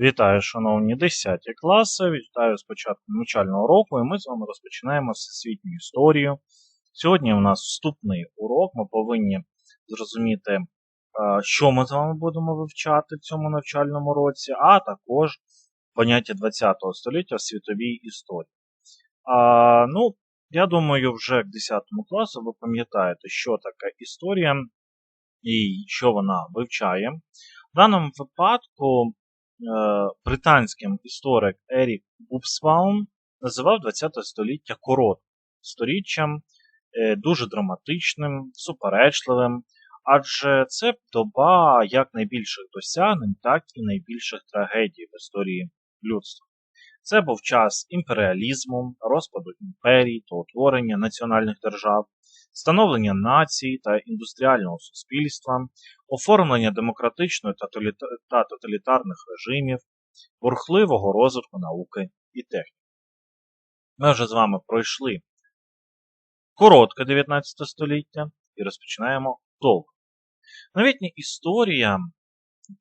Вітаю, шановні 10 класи. Вітаю з початку навчального року, і ми з вами розпочинаємо всесвітню історію. Сьогодні у нас вступний урок. Ми повинні зрозуміти, що ми з вами будемо вивчати в цьому навчальному році, а також поняття ХХ століття в світовій історії. А, Ну, я думаю, вже к 10 класу ви пам'ятаєте, що таке історія і що вона вивчає. В даному випадку. Е, британським історик Ерік Бубсваун називав ХХ століття коротким сторіччям, е, дуже драматичним, суперечливим, адже це доба як найбільших досягнень, так і найбільших трагедій в історії людства. Це був час імперіалізму, розпаду імперій та утворення національних держав, становлення націй та індустріального суспільства, оформлення демократичної та тоталітарних режимів, бурхливого розвитку науки і техніки. Ми вже з вами пройшли коротке 19 століття і розпочинаємо довго. Новітня історія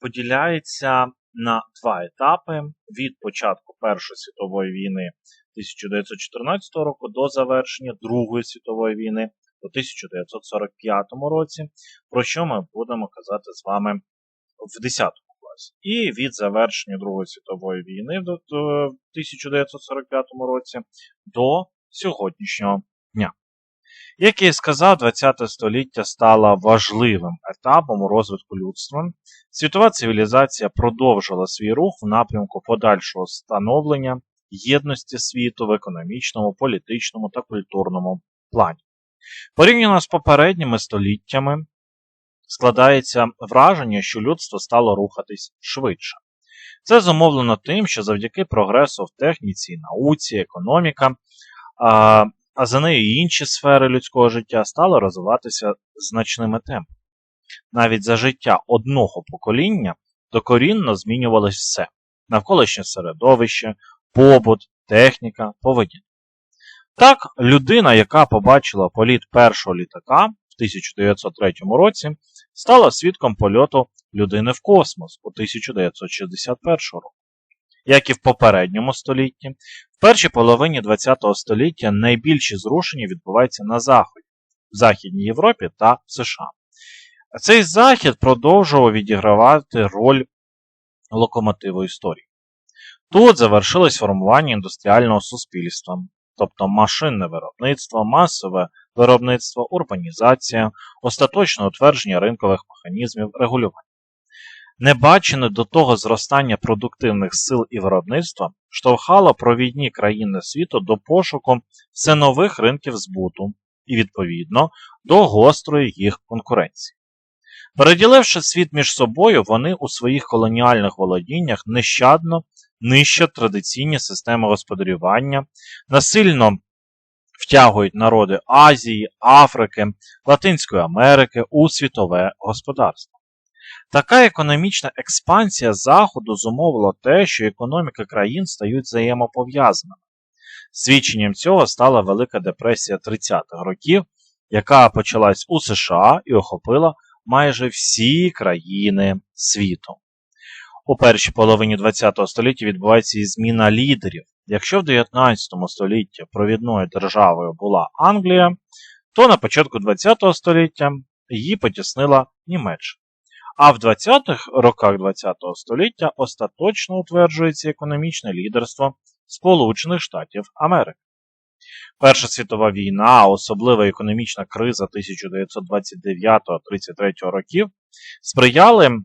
поділяється на два етапи від початку Першої світової війни 1914 року до завершення Другої світової війни у 1945 році, про що ми будемо казати з вами в 10 класі. І від завершення Другої світової війни в 1945 році до сьогоднішнього дня. Як я і сказав, ХХ століття стало важливим етапом у розвитку людства. Світова цивілізація продовжила свій рух в напрямку подальшого становлення єдності світу в економічному, політичному та культурному плані. Порівняно з попередніми століттями, складається враження, що людство стало рухатись швидше. Це зумовлено тим, що завдяки прогресу в техніці, науці, економіка, а, за нею і інші сфери людського життя стали розвиватися значними темпами. Навіть за життя одного покоління докорінно змінювалось все: навколишнє середовище, побут, техніка, поведінка. Так, людина, яка побачила політ першого літака в 1903 році, стала свідком польоту людини в космос у 1961 року. Як і в попередньому столітті, в першій половині ХХ століття найбільші зрушення відбуваються на Заході, в Західній Європі та США. Цей захід продовжував відігравати роль локомотиву історії. Тут завершилось формування індустріального суспільства, тобто машинне виробництво, масове виробництво, урбанізація, остаточне утвердження ринкових механізмів регулювання. Небачене до того зростання продуктивних сил і виробництва штовхало провідні країни світу до пошуку все нових ринків збуту і, відповідно, до гострої їх конкуренції. Переділивши світ між собою, вони у своїх колоніальних володіннях нещадно нищать традиційні системи господарювання, насильно втягують народи Азії, Африки, Латинської Америки у світове господарство. Така економічна експансія Заходу зумовила те, що економіки країн стають взаємопов'язаними. Свідченням цього стала Велика депресія 30-х років, яка почалась у США і охопила майже всі країни світу. У першій половині ХХ століття відбувається і зміна лідерів. Якщо в 19 столітті провідною державою була Англія, то на початку ХХ століття її потіснила Німеччина. А в 20-х роках ХХ століття остаточно утверджується економічне лідерство Сполучених Штатів Америки. Перша світова війна, особлива економічна криза 1929-33 років, сприяли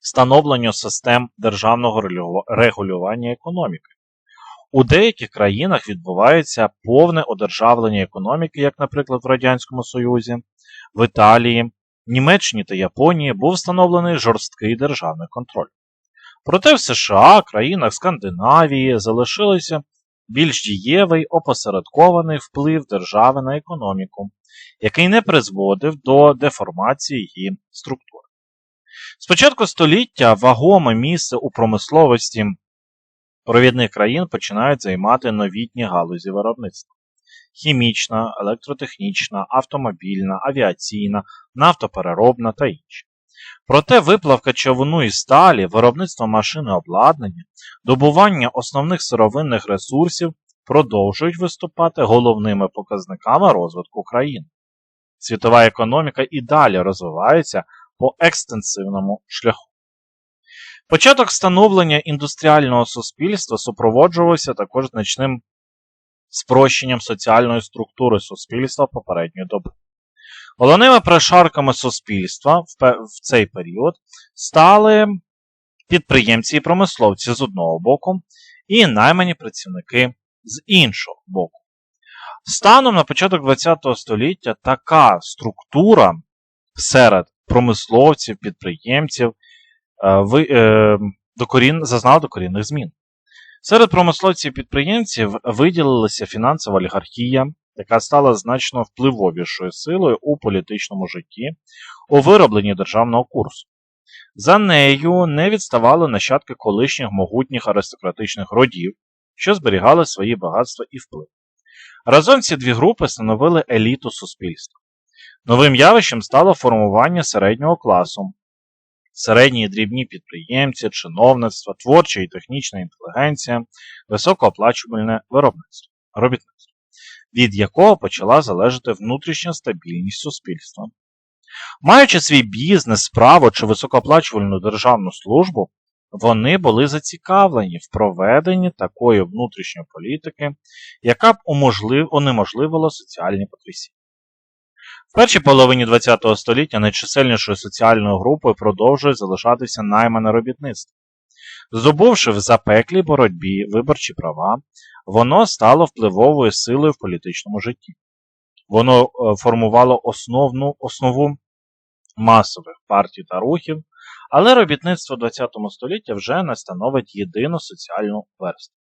становленню систем державного регулювання економіки. У деяких країнах відбувається повне одержавлення економіки, як, наприклад, в Радянському Союзі, в Італії, Німеччині та Японії був встановлений жорсткий державний контроль. Проте в США, країнах Скандинавії залишилося більш дієвий опосередкований вплив держави на економіку, який не призводив до деформації її структури. Спочатку століття вагоме місце у промисловості провідних країн починають займати новітні галузі виробництва. Хімічна, електротехнічна, автомобільна, авіаційна, нафтопереробна та інші. Проте виплавка човуну і сталі, виробництво машини обладнання, добування основних сировинних ресурсів продовжують виступати головними показниками розвитку країни. Світова економіка і далі розвивається по екстенсивному шляху. Початок встановлення індустріального суспільства супроводжувався також значним спрощенням соціальної структури суспільства попередньої доби. Головними прошарками суспільства в цей період стали підприємці і промисловці з одного боку і наймані працівники з іншого боку. Станом на початок ХХ століття така структура серед промисловців, підприємців е, е, докорін, зазнала докорінних змін. Серед промисловців і підприємців виділилася фінансова олігархія, яка стала значно впливовішою силою у політичному житті у виробленні державного курсу. За нею не відставали нащадки колишніх могутніх аристократичних родів, що зберігали свої багатства і вплив. Разом ці дві групи становили еліту суспільства. Новим явищем стало формування середнього класу, середні і дрібні підприємці, чиновництво, творча і технічна інтелігенція, високооплачувальне виробництво, робітництво, від якого почала залежати внутрішня стабільність суспільства. Маючи свій бізнес, справу чи високооплачувальну державну службу, вони були зацікавлені в проведенні такої внутрішньої політики, яка б унеможливила соціальні потрясіння. Першій половині ХХ століття найчисельнішою соціальною групою продовжує залишатися наймане робітництво. Здобувши в запеклій боротьбі виборчі права, воно стало впливовою силою в політичному житті. Воно е, формувало основну основу масових партій та рухів, але робітництво ХХ століття вже не становить єдину соціальну версту.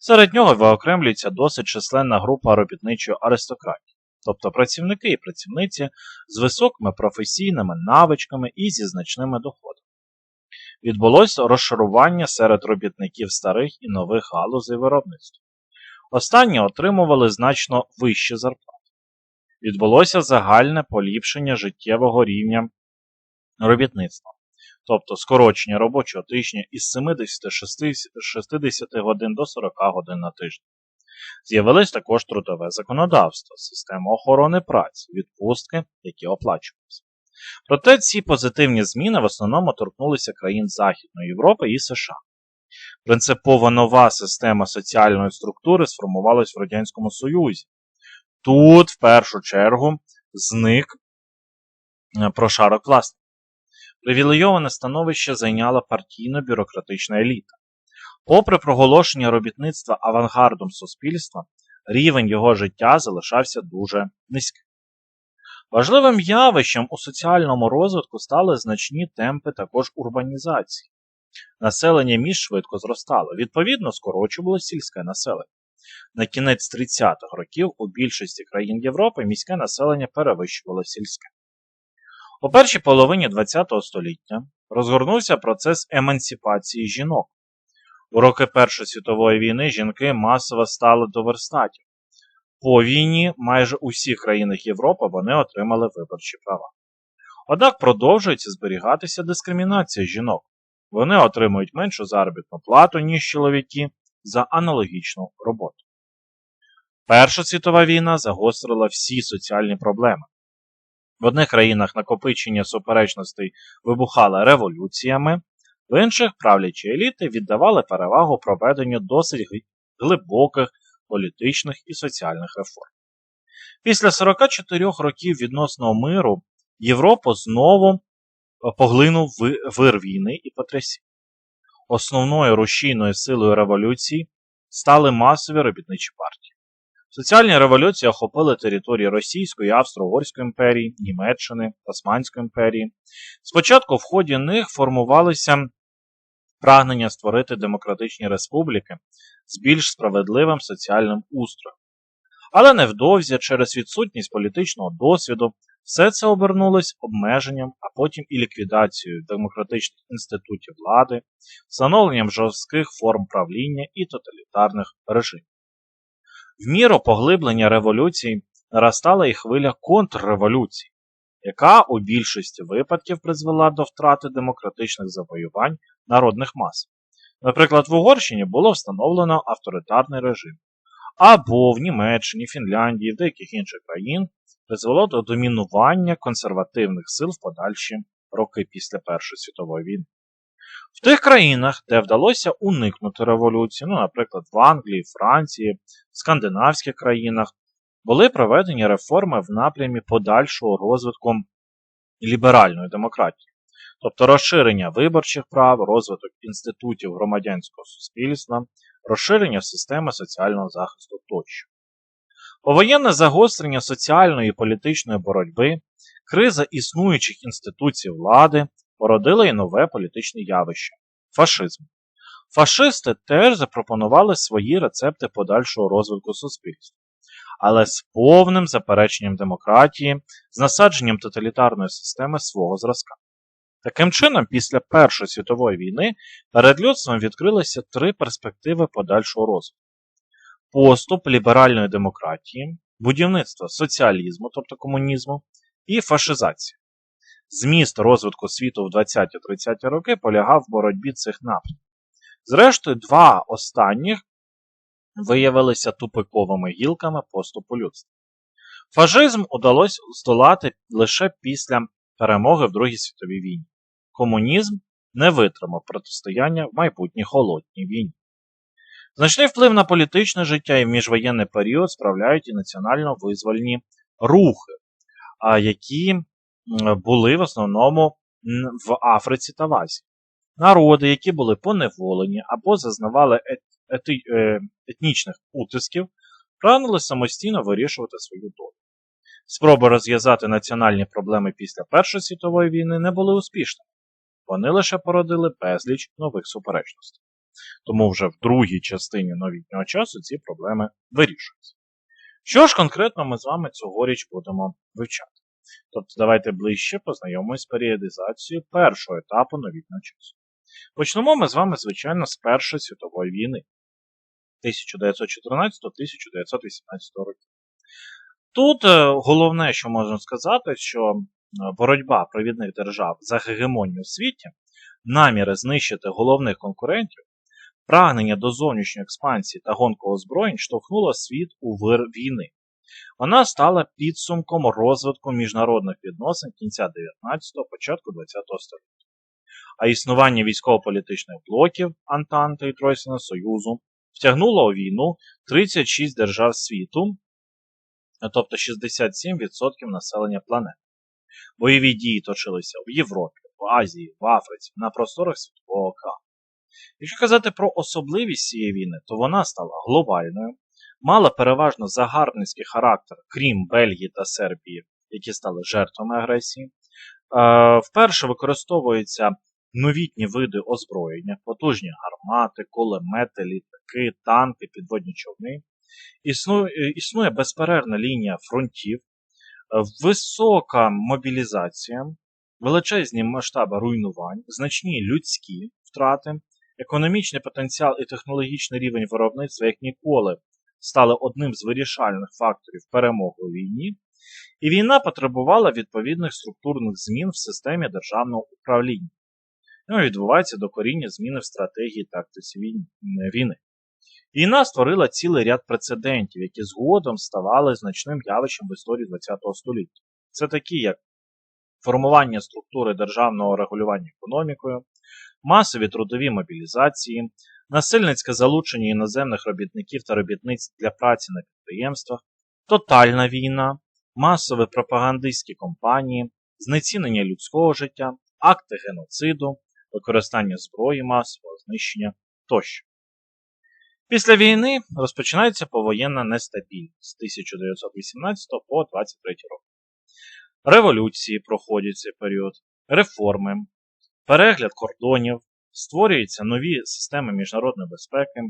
Серед нього виокремлюється досить численна група робітничої аристократії, тобто працівники і працівниці з високими професійними навичками і зі значними доходами. Відбулося розшарування серед робітників старих і нових галузей виробництва. Останні отримували значно вищі зарплати. Відбулося загальне поліпшення життєвого рівня робітництва тобто скорочення робочого тижня із 70-60 годин до 40 годин на тиждень. З'явилось також трудове законодавство, система охорони праці, відпустки, які оплачувалися. Проте ці позитивні зміни в основному торкнулися країн Західної Європи і США. Принципово нова система соціальної структури сформувалась в Радянському Союзі. Тут, в першу чергу, зник е, прошарок власників. Привілейоване становище зайняла партійно-бюрократична еліта. Попри проголошення робітництва авангардом суспільства, рівень його життя залишався дуже низьким. Важливим явищем у соціальному розвитку стали значні темпи також урбанізації. Населення міст швидко зростало, відповідно, скорочувалося сільське населення. На кінець 30-х років у більшості країн Європи міське населення перевищувало сільське. У першій половині ХХ століття розгорнувся процес емансипації жінок. У роки Першої світової війни жінки масово стали до верстатів. По війні майже у всіх країнах Європи вони отримали виборчі права. Однак продовжується зберігатися дискримінація жінок. Вони отримують меншу заробітну плату, ніж чоловіки, за аналогічну роботу. Перша світова війна загострила всі соціальні проблеми. В одних країнах накопичення суперечностей вибухало революціями, в інших правлячі еліти віддавали перевагу проведенню досить глибоких політичних і соціальних реформ. Після 44 років відносного миру Європу знову поглинув вир війни і потрясінь. Основною рушійною силою революції стали масові робітничі партії. Соціальні революції охопили території Російської, Австро-Угорської імперії, Німеччини, Османської імперії. Спочатку в ході них формувалися прагнення створити демократичні республіки з більш справедливим соціальним устроєм. Але невдовзі, через відсутність політичного досвіду, все це обернулось обмеженням, а потім і ліквідацією демократичних інститутів влади, встановленням жорстких форм правління і тоталітарних режимів. В міру поглиблення революцій наростала і хвиля контрреволюцій. Яка у більшості випадків призвела до втрати демократичних завоювань народних мас. Наприклад, в Угорщині було встановлено авторитарний режим, або в Німеччині, Фінляндії, деяких інших країн призвело до домінування консервативних сил в подальші роки після Першої світової війни. В тих країнах, де вдалося уникнути революції, ну, наприклад, в Англії, Франції, в скандинавських країнах, були проведені реформи в напрямі подальшого розвитку ліберальної демократії, тобто розширення виборчих прав, розвиток інститутів громадянського суспільства, розширення системи соціального захисту тощо. Повоєнне загострення соціальної і політичної боротьби, криза існуючих інституцій влади породила і нове політичне явище фашизм. Фашисти теж запропонували свої рецепти подальшого розвитку суспільства, але з повним запереченням демократії, з насадженням тоталітарної системи свого зразка. Таким чином, після Першої світової війни перед людством відкрилися три перспективи подальшого розвитку: поступ ліберальної демократії, будівництво соціалізму, тобто комунізму, і фашизація. Зміст розвитку світу в 20-30 роки полягав в боротьбі цих напрямків. Зрештою, два останніх виявилися тупиковими гілками поступу людства. Фашизм удалося здолати лише після перемоги в Другій світовій війні. Комунізм не витримав протистояння в майбутній холодній війні. Значний вплив на політичне життя і в міжвоєнний період справляють і національно-визвольні рухи, які були в основному в Африці та в Азії. Народи, які були поневолені або зазнавали ети, е, етнічних утисків, прагнули самостійно вирішувати свою долю. Спроби розв'язати національні проблеми після Першої світової війни не були успішними. Вони лише породили безліч нових суперечностей. Тому вже в другій частині новітнього часу ці проблеми вирішуються. Що ж конкретно ми з вами цьогоріч будемо вивчати? Тобто давайте ближче познайомимось з періодизацією першого етапу новітнього часу. Почнемо ми з вами, звичайно, з Першої світової війни 1914-1918 років. Тут е, головне, що можна сказати, що е, боротьба провідних держав за гегемонію у світі, наміри знищити головних конкурентів, прагнення до зовнішньої експансії та гонку озброєнь штовхнуло світ у вир війни. Вона стала підсумком розвитку міжнародних відносин кінця 19-го, початку 20-го століття. А існування військово-політичних блоків Антанти і Тройсного Союзу втягнуло у війну 36 держав світу, тобто 67% населення планети. Бойові дії точилися в Європі, в Азії, в Африці, на просторах Світового океану. Якщо казати про особливість цієї війни, то вона стала глобальною, мала переважно загарбницький характер, крім Бельгії та Сербії, які стали жертвами агресії. Вперше використовуються новітні види озброєння, потужні гармати, кулемети, літаки, танки, підводні човни. Існує, існує безперервна лінія фронтів, висока мобілізація, величезні масштаби руйнувань, значні людські втрати, економічний потенціал і технологічний рівень виробництва як ніколи стали одним з вирішальних факторів перемоги у війні, і війна потребувала відповідних структурних змін в системі державного управління. Ну, відбуваються докоріння зміни в стратегії тактиці війни. Війна створила цілий ряд прецедентів, які згодом ставали значним явищем в історії ХХ століття. Це такі, як формування структури державного регулювання економікою, масові трудові мобілізації, насильницьке залучення іноземних робітників та робітниць для праці на підприємствах, тотальна війна, масові пропагандистські компанії, знецінення людського життя, акти геноциду, використання зброї масового знищення тощо. Після війни розпочинається повоєнна нестабільність з 1918 по 23 роки. Революції проходять цей період, реформи, перегляд кордонів, створюються нові системи міжнародної безпеки,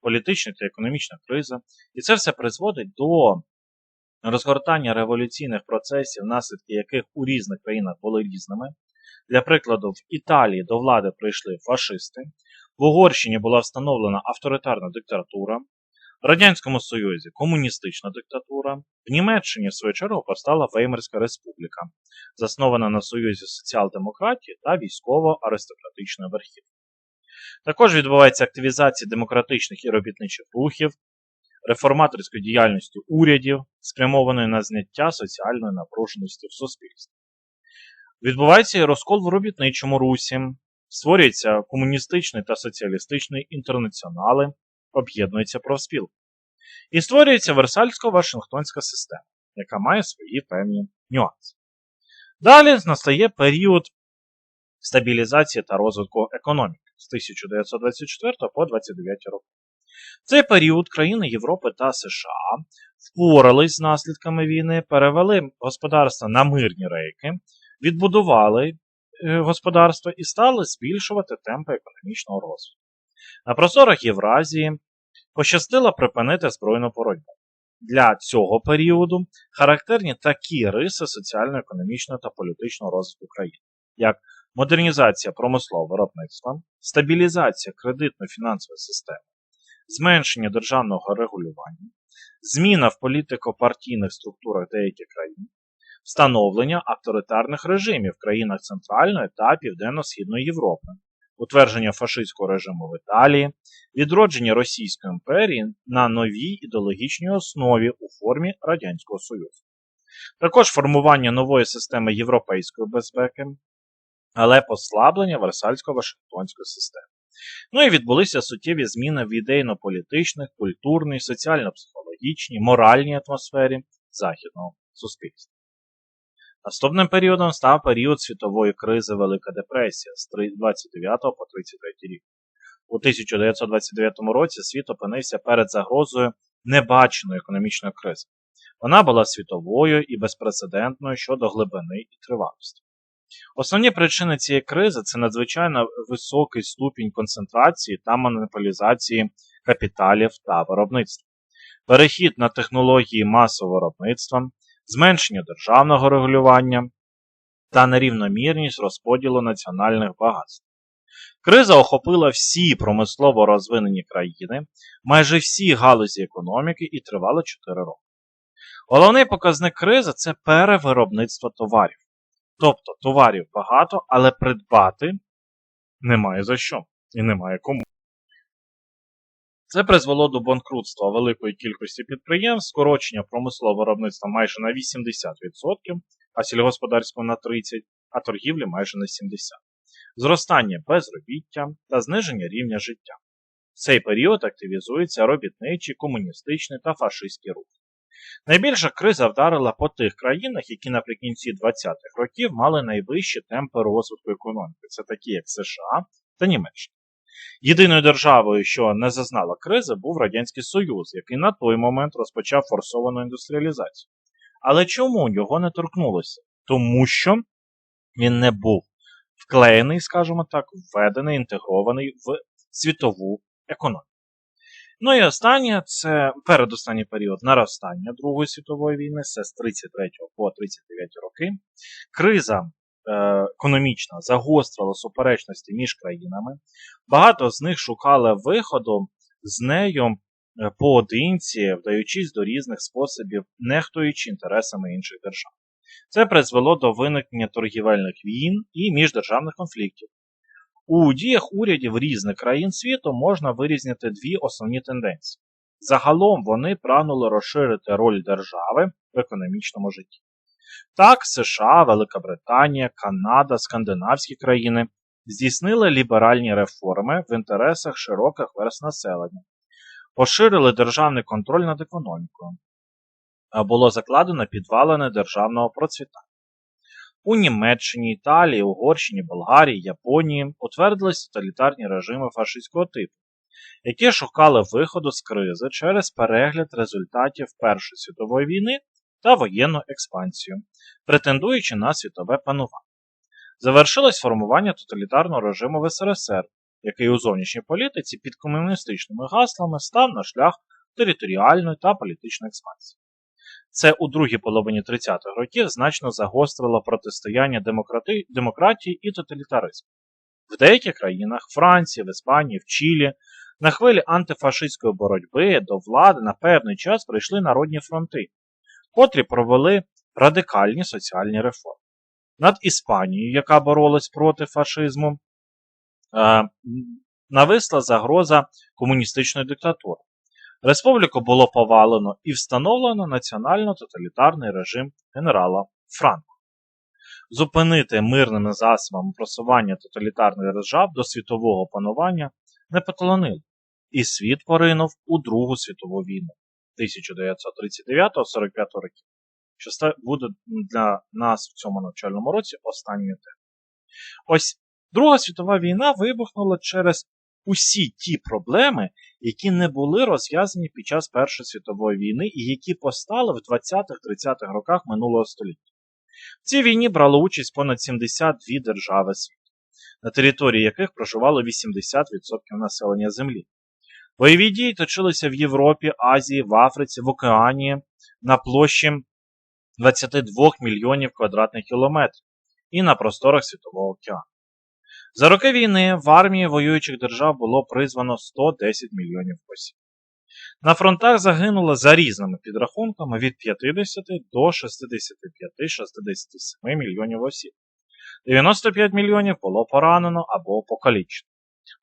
політична та економічна криза, і це все призводить до розгортання революційних процесів, наслідки яких у різних країнах були різними. Для прикладу, в Італії до влади прийшли фашисти, в Угорщині була встановлена авторитарна диктатура, В Радянському Союзі комуністична диктатура, в Німеччині, в свою чергу, постала Веймарська республіка, заснована на Союзі соціал-демократії та військово-аристократичної верхівки. Також відбувається активізація демократичних і робітничих рухів, реформаторської діяльності урядів, спрямованої на зняття соціальної напруженості в суспільстві. Відбувається і розкол в робітничому русі, створюються комуністичний та соціалістичний інтернаціонали, об'єднуються профспілки. І створюється Версальсько-Вашингтонська система, яка має свої певні нюанси. Далі настає період стабілізації та розвитку економіки з 1924 по 29 роки. В цей період країни Європи та США впорались з наслідками війни, перевели господарство на мирні рейки, відбудували господарство і стали збільшувати темпи економічного розвитку. На просторах Євразії пощастило припинити збройну боротьбу. Для цього періоду характерні такі риси соціально-економічного та політичного розвитку країни, як модернізація промислового виробництва, стабілізація кредитно-фінансової системи, зменшення державного регулювання, зміна в політико-партійних структурах деяких країн, встановлення авторитарних режимів в країнах Центральної та Південно-Східної Європи, утвердження фашистського режиму в Італії, відродження Російської імперії на новій ідеологічній основі у формі Радянського Союзу. Також формування нової системи європейської безпеки, але послаблення Версальсько-Вашингтонської системи. Ну і відбулися суттєві зміни в ідейно-політичних, культурній, соціально-психологічній, моральній атмосфері західного суспільства. Наступним періодом став період світової кризи Велика Депресія з 29 по 33 рік. У 1929 році світ опинився перед загрозою небаченої економічної кризи. Вона була світовою і безпрецедентною щодо глибини і тривалості. Основні причини цієї кризи це надзвичайно високий ступінь концентрації та монополізації капіталів та виробництва, перехід на технології масового виробництва, зменшення державного регулювання та нерівномірність розподілу національних багатств. Криза охопила всі промислово розвинені країни, майже всі галузі економіки і тривала 4 роки. Головний показник кризи це перевиробництво товарів. Тобто товарів багато, але придбати немає за що і немає кому. Це призвело до банкрутства великої кількості підприємств, скорочення промислового виробництва майже на 80%, а сільгосподарського на 30%, а торгівлі майже на 70%, зростання безробіття та зниження рівня життя. В цей період активізуються робітничі, комуністичні та фашистські рухи. Найбільша криза вдарила по тих країнах, які наприкінці 20-х років мали найвищі темпи розвитку економіки, це такі як США та Німеччина. Єдиною державою, що не зазнала кризи, був Радянський Союз, який на той момент розпочав форсовану індустріалізацію. Але чому його не торкнулося? Тому що він не був вклеєний, скажімо так, введений, інтегрований в світову економіку. Ну і останнє це передостанній період наростання Другої світової війни, це з 33 по 39 роки. Криза економічна загострила суперечності між країнами. Багато з них шукали виходу з нею е, поодинці, вдаючись до різних способів, нехтуючи інтересами інших держав. Це призвело до виникнення торгівельних війн і міждержавних конфліктів. У діях урядів різних країн світу можна вирізнити дві основні тенденції. Загалом вони прагнули розширити роль держави в економічному житті. Так, США, Велика Британія, Канада, скандинавські країни здійснили ліберальні реформи в інтересах широких верст населення, поширили державний контроль над економікою, а було закладено підвалини державного процвітання. У Німеччині, Італії, Угорщині, Болгарії, Японії утвердились тоталітарні режими фашистського типу, які шукали виходу з кризи через перегляд результатів Першої світової війни та воєнну експансію, претендуючи на світове панування. Завершилось формування тоталітарного режиму в СРСР, який у зовнішній політиці під комуністичними гаслами став на шлях територіальної та політичної експансії. Це у другій половині 30-х років значно загострило протистояння демократи... демократії і тоталітаризму. В деяких країнах Франції, в Іспанії, в Чилі На хвилі антифашистської боротьби до влади на певний час прийшли народні фронти, котрі провели радикальні соціальні реформи. Над Іспанією, яка боролась проти фашизму, е, нависла загроза комуністичної диктатури. Республіку було повалено і встановлено національно-тоталітарний режим генерала Франко. Зупинити мирними засобами просування тоталітарних держав до світового панування не поталанило, і світ поринув у Другу світову війну 1939-45 років, що буде для нас в цьому навчальному році останньою темою. Ось Друга світова війна вибухнула через усі ті проблеми, які не були розв'язані під час Першої світової війни і які постали в 20-30-х роках минулого століття. В цій війні брало участь понад 72 держави світу, на території яких проживало 80% населення Землі. Бойові дії точилися в Європі, Азії, в Африці, в Океанії на площі 22 мільйонів квадратних кілометрів і на просторах Світового океану. За роки війни в армії воюючих держав було призвано 110 мільйонів осіб. На фронтах загинуло за різними підрахунками від 50 до 65-67 мільйонів осіб. 95 мільйонів було поранено або покалічено.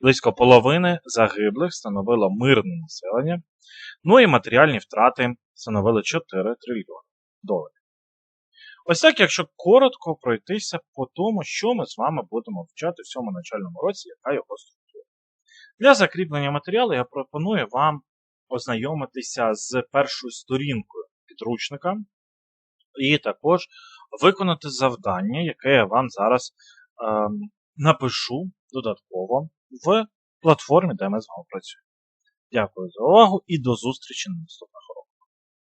Близько половини загиблих становило мирне населення, ну і матеріальні втрати становили 4 трильйони доларів. Ось так, якщо коротко пройтися по тому, що ми з вами будемо вчати в цьому навчальному році, яка його структура. Для закріплення матеріалу я пропоную вам ознайомитися з першою сторінкою підручника і також виконати завдання, яке я вам зараз е, напишу додатково в платформі, де ми з вами працюємо. Дякую за увагу і до зустрічі на наступних